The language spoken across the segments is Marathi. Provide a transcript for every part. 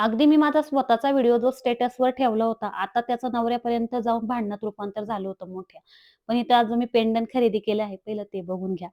अगदी मी माझा स्वतःचा व्हिडिओ जो स्टेटसवर ठेवला होता, आता त्याचं नवऱ्यापर्यंत जाऊन भांडणात रूपांतर झालं होतं मोठ्या. पण इथे आज मी पेंडंट खरेदी केले आहे. पहिलं ते बघून घ्या.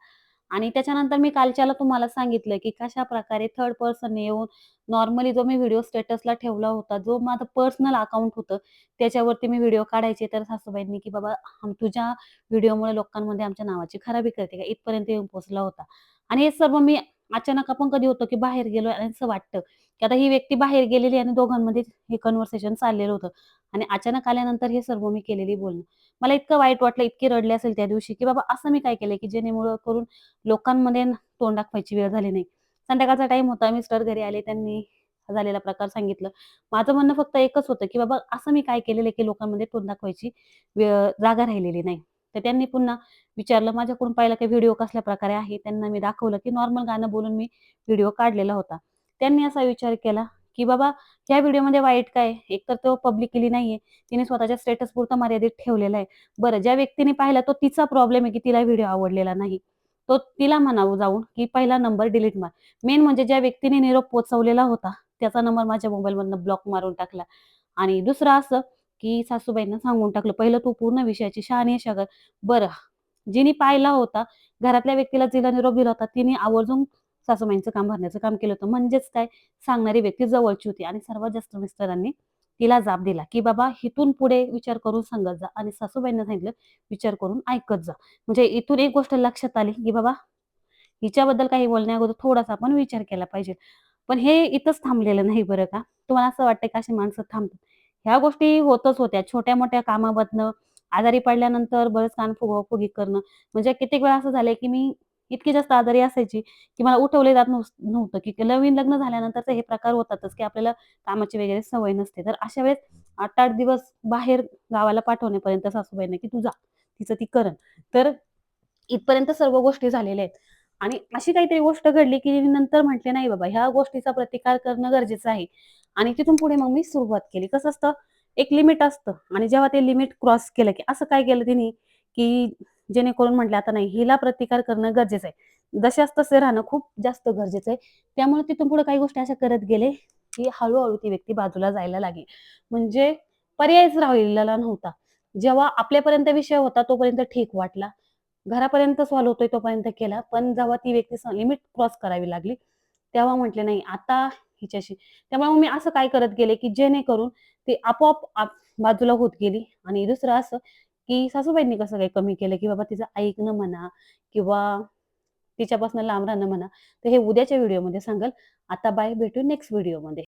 आणि त्याच्यानंतर मी कालच्याला तुम्हाला सांगितलं, की कशा प्रकारे थर्ड पर्सनने येऊन नॉर्मली जो मी व्हिडिओ स्टेटसला ठेवला होता, जो माझं पर्सनल अकाउंट होतं, त्याच्यावरती मी व्हिडिओ काढायचे. तर सासूबाईंनी, की "बाबा तुझ्या व्हिडिओमुळे लोकांमध्ये आमच्या नावाची खराबी करते का?" इथपर्यंत येऊन पोहोचला होता. आणि हे सर्व मी अचानक आपण कधी होतो की बाहेर गेलो आणि असं वाटतं, की आता ही व्यक्ती बाहेर गेलेली आणि दोघांमध्ये हे कन्व्हर्सेशन चाललेलं होतं. आणि अचानक आल्यानंतर हे सर्व मी केलेली बोलणं. मला इतकं वाईट वाटलं, इतकी रडले असेल त्या दिवशी, की बाबा असं मी काय केलंय, की जेणेमुळं करून लोकांमध्ये तोंड दाखवायची वेळ झाली नाही. संध्याकाळचा टाइम होता. मिस्टर घरी आले. त्यांनी झालेला प्रकार सांगितलं. माझं म्हणणं फक्त एकच होतं, की बाबा असं मी काय केलेलं की लोकांमध्ये तोंड दाखवायची वेळ जागा राहिलेली नाही. तर त्यांनी पुन्हा विचारलं माझ्याकडून पाहिलं काही व्हिडिओ कसल्या प्रकारे आहे. त्यांना मी दाखवलं, की नॉर्मल गाणं बोलून मी व्हिडिओ काढलेला होता. त्यांनी असा विचार केला, की बाबा ह्या व्हिडिओमध्ये वाईट काय एक एकतर तो पब्लिकली नाहीये. तिने स्वतःच्या स्टेटस पुरतं मर्यादित ठेवलेला आहे. बरं ज्या व्यक्तीने पाहिला तो तिचा प्रॉब्लेम आहे, की तिला व्हिडिओ आवडलेला नाही. तो तिला म्हणावं जाऊन, की पहिला नंबर डिलीट मार. मेन म्हणजे ज्या व्यक्तीने निरोप पोचवलेला होता, त्याचा नंबर माझ्या मोबाईलमधनं ब्लॉक मारून टाकला. आणि दुसरं असं, की सासूबाईंना सांगून टाकलं, "पहिलं तू पूर्ण विषयाची शहानिशा कर." बरं, जिने पाहिला होता, घरातल्या व्यक्तीला जिला निरोप दिला होता, तिने आवर्जून सासूबाईंचं काम भरण्याचं काम केलं होतं. म्हणजेच काय, सांगणारी व्यक्ती जवळची होती आणि सर्वात जास्त मिस्टरांनी तिला जाब दिला, की "बाबा इथून पुढे विचार करून सांगत जा." आणि सासूबाईंना सांगितलं, "विचार करून ऐकत जा." म्हणजे इथून एक गोष्ट लक्षात आली, की बाबा हिच्याबद्दल काही बोलण्या अगोदर थोडासा आपण विचार केला पाहिजे. पण हे इथंच थांबलेलं नाही बरं का. तुम्हाला असं वाटतंय का अशी माणसं थांबतात? ह्या गोष्टी होतच होत्या. छोट्या-मोठ्या कामामधनं, आजारी पडल्यानंतर बरेच कान फुगवा-फुगी करणं. म्हणजे कित्येक वेळा असं झालंय, की मी इतकी जास्त आजारी असायची, की मला उठवले जात नव्हतं, की नवीन लग्न झाल्यानंतर हे प्रकार होतातच, की आपल्याला कामाची वगैरे सवय नसते. तर अशा वेळेस 8-8 दिवस बाहेर गावाला पाठवण्यापर्यंत सासूबाईंना, की "तू जा, तिचं ती करण तर इथपर्यंत सर्व गोष्टी झालेल्या आहेत. आणि अशी काहीतरी गोष्ट घडली, की नंतर म्हटले, "नाही बाबा, ह्या गोष्टीचा प्रतिकार करणं गरजेचं आहे." आणि तिथून पुढे मग मी सुरुवात केली. कसं असतं, एक लिमिट असतं आणि जेव्हा ते लिमिट क्रॉस केलं, की असं काय केलं तिने, की जेणेकरून म्हटलं, "आता नाही, हिला प्रतिकार करणं गरजेचं आहे." जशास तसे राहणं खूप जास्त गरजेचं आहे. त्यामुळे तिथून पुढे काही गोष्टी अशा करत गेले, की हळूहळू ती व्यक्ती बाजूला जायला लागली. म्हणजे पर्यायच राहिलेला नव्हता. जेव्हा आपल्यापर्यंत विषय होता तोपर्यंत ठीक वाटला. घरापर्यंत सॉल्व्ह होतोय तोपर्यंत केला. पण जेव्हा ती व्यक्ती लिमिट क्रॉस करावी लागली, तेव्हा म्हटले, "नाही, आता हिच्याशी" त्यामुळे मग मी असं काय करत गेले, की जेणेकरून ते आपोआप बाजूला होत गेली. आणि दुसरं असं, की सासूबाईंनी कसं काही कमी केलं, की बाबा तिचं ऐकणं म्हणा किंवा तिच्यापासून लांब राहणं म्हणा. तर हे उद्याच्या व्हिडिओमध्ये सांगाल. आता बाय, भेटू नेक्स्ट व्हिडिओमध्ये.